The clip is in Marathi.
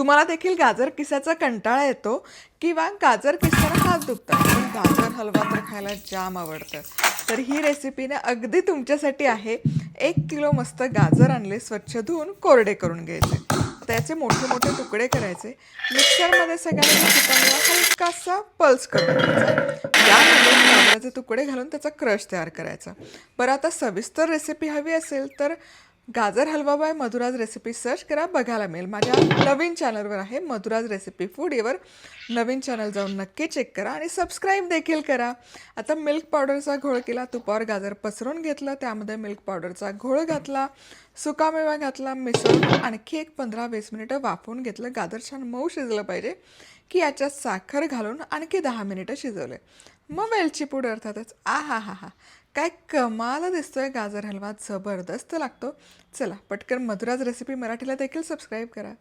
तुम्हाला देखील गाजर किसाचा कंटाळा येतो किंवा गाजर किसताना हात दुखतात. पण गाजर हलवा तर खायला जाम आवडतं. तर ही रेसिपी ना अगदी तुमच्यासाठी आहे. एक किलो मस्त गाजर आणले स्वच्छ धुवून कोरडे करून घ्यायचे. त्याचे मोठे मोठे तुकडे करायचे. मिक्सरमध्ये सगळ्यांना चिकनला हलकासा पल्स करून घ्यायचा. गाजराचे तुकडे घालून त्याचा क्रश तयार करायचा. बरं आता सविस्तर रेसिपी हवी असेल तर गाजर हलवा बाय मधुराज रेसिपी सर्च करा. बघायला मिळेल. माझ्या नवीन चॅनलवर आहे मधुराज रेसिपी फूड यावर नवीन चॅनल जाऊन नक्की चेक करा आणि सबस्क्राईब देखील करा. आता मिल्क पावडरचा घोळ केला. तुपावर गाजर पसरून घेतलं. त्यामध्ये मिल्क पावडरचा घोळ घातला. सुकामेवा घातला. मिसळून आणखी एक पंधरा वीस मिनिटं वाफवून घेतलं. गाजर छान मऊ शिजलं पाहिजे. की याच्यात साखर घालून आणखी दहा मिनिटं शिजवले. मग वेलची पूड अर्थातच आ हा हा हा काय कमाल दिसतोय गाजर हलवा जबरदस्त लागतो. चला पटकन मधुराज रेसिपी मराठीला देखील सबस्क्राईब करा.